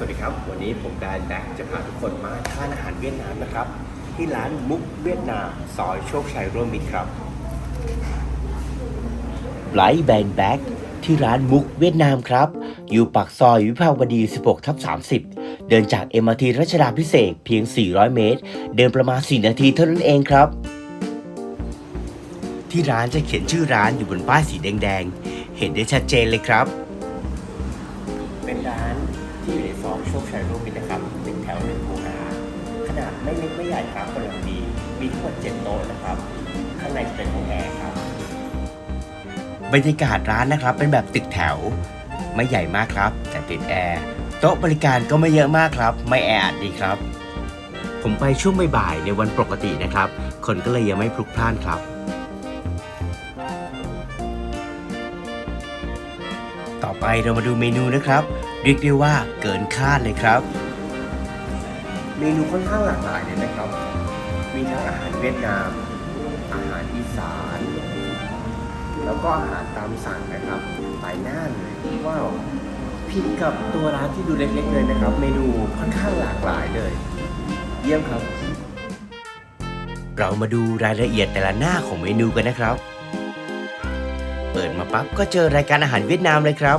สวัสดีครับ วันนี้ผมแดนแบ็คจะพาทุกคนมาทานอาหารเวียดนามนะครับ ที่ร้านมุกเวียดนามซอยโชคชัยร่วมมิตรครับไลท์แบนแบ็กที่ร้านมุกเวียดนามครับ อยู่ปากซอยวิภาวดี 16ทับ30 เดินจาก MRT รัชดาพิเศษเพียง 400 เมตร เดินประมาณ 4 นาทีเท่านั้นเองครับ ที่ร้านจะเขียนชื่อร้านอยู่บนป้ายสีแดงๆ เห็นได้ชัดเจนเลยครับ โชคชัยร่วมมิตรนะครับตึกแถวหนึ่งคูหาขนาดไม่เล็กไม่ใหญ่ครับกำลังดี มีทั้งหมดเจ็ดโต๊ะนะครับ ข้างในจะเป็นห้องแอร์ครับ บรรยากาศร้านนะครับเป็นแบบตึกแถว ไม่ใหญ่มากครับ แต่ติดแอร์โต๊ะบริการก็ไม่เยอะมากครับ ไม่แออัดดีครับ ผมไปช่วงบ่ายๆในวันปกตินะครับ คนก็เลยยังไม่พลุกพล่านครับต่อไปเรามาดูเมนูนะครับ เรียกได้ว่าเกินคาดเลยครับ เมนูค่อนข้างหลากหลายเลยนะครับ มีทั้งอาหารเวียดนาม อาหารอีสาน แล้วก็อาหารตามสั่งนะครับหลายหน้าเลยว้าวผิดกับตัวร้านที่ดูเล็กๆเลยนะครับ เมนูค่อนข้างหลากหลายเลย เยี่ยมครับ เรามาดูรายละเอียดแต่ละหน้าของเมนูกันนะครับ เปิดมาปั๊บก็เจอรายการอาหารเวียดนามเลยครับ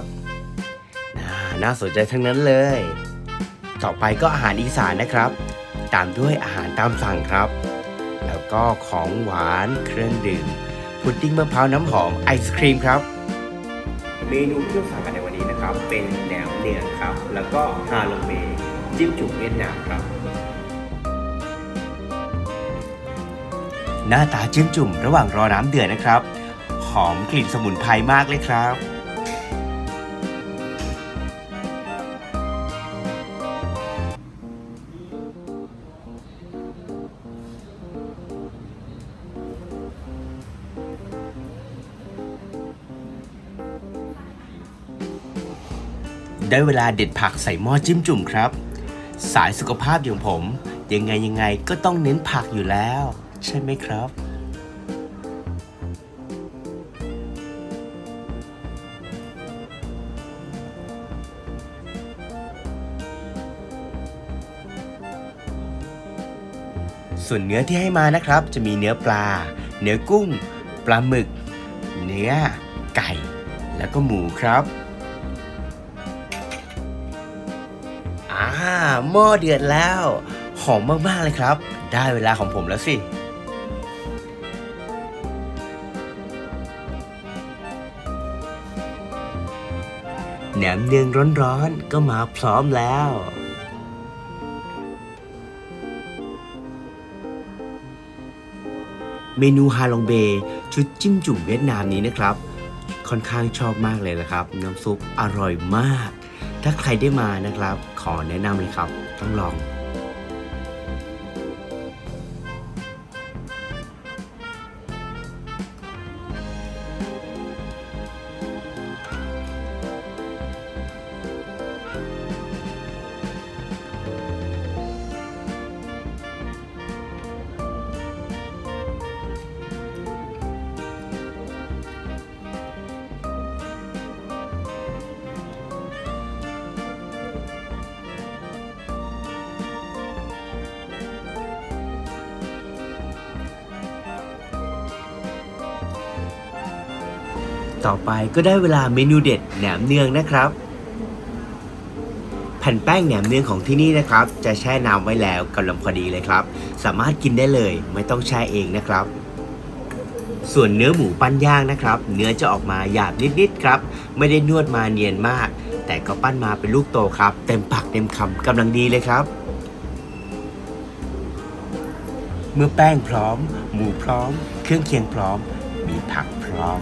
น่าน่าสนใจทั้งนั้นเลย ต่อไปก็อาหารอีสานนะครับ ตามด้วยอาหารตามสั่งครับ แล้วก็ของหวานเครื่องดื่ม พุดดิ้งมะพร้าวน้ำหอมไอศครีมครับ เมนูที่เราสั่งกันในวันนี้นะครับ เป็นแหนมเนืองครับ แล้วก็ฮาโลเมจิ้มจุ่มเวียดนามครับ หน้าตาจิ้มจุ่มระหว่างรอน้ำเดือดนะครับ หอมกลิ่นสมุนไพรมากเลยครับ ได้เวลาเด็ดผักใส่หม้อจิ้มจุ่มครับ สายสุขภาพอย่างผม ยังไงยังไงก็ต้องเน้นผักอยู่แล้ว ใช่ไหมครับ ส่วนเนื้อที่ให้มานะครับ จะมีเนื้อปลา เนื้อกุ้ง ปลาหมึก เนื้อ ไก่ แล้วก็หมูครับ อ่าหม้อเดือดแล้ว หอมมาก ๆ เลยครับ ได้เวลาของผมแล้วสิ แหนมเนืองร้อนๆ ก็มาพร้อมแล้ว เมนูฮาลองเบชุดจิ้มจุ่มเวียดนามนี้นะครับ ค่อนข้างชอบมากเลยนะครับ น้ำซุปอร่อยมาก ถ้าใครได้มานะครับ ขอแนะนำเลยครับ ต้องลอง ต่อไปก็ได้เวลาเมนูเด็ดแหนมเนืองนะครับ แผ่นแป้งแหนมเนืองของที่นี่นะครับ จะแช่น้ำไว้แล้วกำลังพอดีเลยครับ สามารถกินได้เลยไม่ต้องแช่เองนะครับ ส่วนเนื้อหมูปั้นย่างนะครับ เนื้อจะออกมาหยาบนิดๆครับ ไม่ได้นวดมาเนียนมาก แต่ก็ปั้นมาเป็นลูกโตครับ เต็มปากเต็มคำกำลังดีเลยครับเมื่อแป้งพร้อม หมูพร้อม เครื่องเคียงพร้อม มีผักพร้อม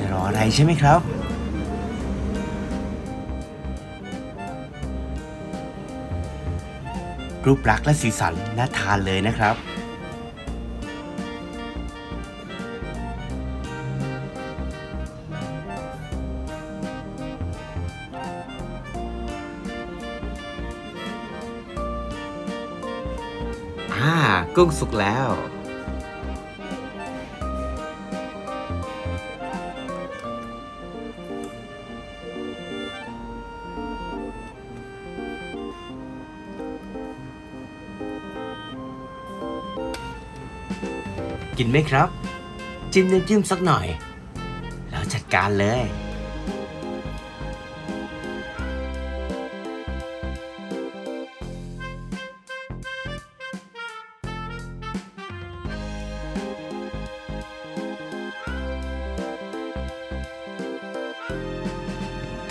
จะรออะไรใช่ไหมครับ รูปลักษณ์และสีสันน่าทานเลยนะครับ อ่า กุ้งสุกแล้ว กินไหมครับ จิ้มน้ำจิ้มสักหน่อย แล้วจัดการเลย ถ้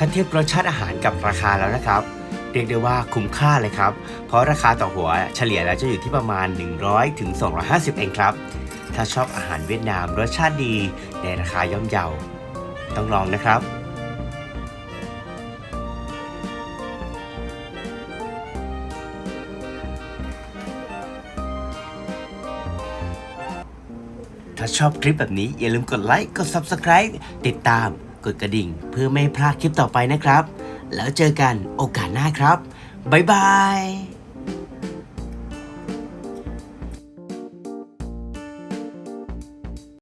าเทียบรสชาติอาหารกับราคาแล้วนะครับเรียกได้ว่าคุ้มค่าเลยครับ เพราะราคาต่อหัวเฉลี่ยแล้วจะอยู่ที่ประมาณ 100ถึง250 เองครับ ถ้าชอบอาหารเวียดนามรสชาติดีในราคาย่อมเยา ต้องลองนะครับถ้าชอบคลิปแบบนี้อย่าลืมกดไลค์ กด Subscribe ติดตาม กดกระดิ่ง เพื่อไม่พลาดคลิปต่อไปนะครับ แล้วเจอกันโอกาสหน้าครับ บ๊ายบาย